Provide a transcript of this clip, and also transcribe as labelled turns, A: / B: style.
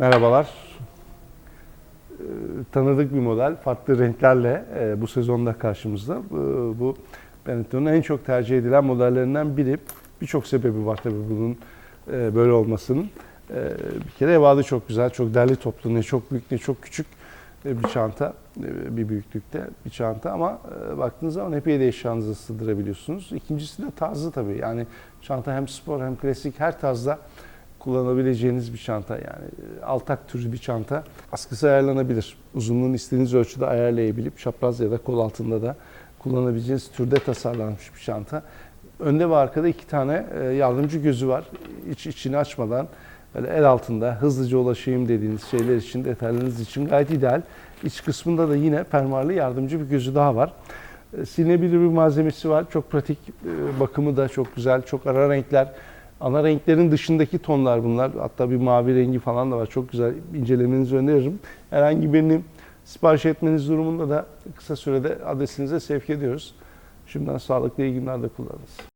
A: Merhabalar. Ee, Tanıdık bir model, farklı renklerle e, bu sezonda karşımızda. Bu- Benetton'un en çok tercih edilen modellerinden biri. Birçok sebebi var tabii bunun e, böyle olmasının. E, Bir kere ebadı çok güzel, çok derli toplu, ne çok büyük ne çok küçük bir çanta, bir büyüklükte bir çanta ama e, baktığınız zaman epey de eşyanızı sığdırabiliyorsunuz. İkincisi de tarzı tabii. Yani çanta hem spor hem klasik her tarzda kullanabileceğiniz bir çanta yani altak türü bir çanta. Askısı ayarlanabilir. Uzunluğunu istediğiniz ölçüde ayarlayabilip çapraz ya da kol altında da kullanabileceğiniz türde tasarlanmış bir çanta. Önde ve arkada iki tane e, yardımcı gözü var. İç içini açmadan böyle el altında hızlıca ulaşayım dediğiniz şeyler için, detaylarınız için gayet ideal. İç kısmında da yine fermuarlı yardımcı bir gözü daha var. E, Silinebilir bir malzemesi var. Çok pratik. e, Bakımı da çok güzel. Çok ara renkler. Ana renklerin dışındaki tonlar bunlar. Hatta bir mavi rengi falan da var. Çok güzel. İncelemenizi öneririm. Herhangi birini sipariş etmeniz durumunda da kısa sürede adresinize sevk ediyoruz. Şimdiden sağlıklı iyi günler de kullanınız.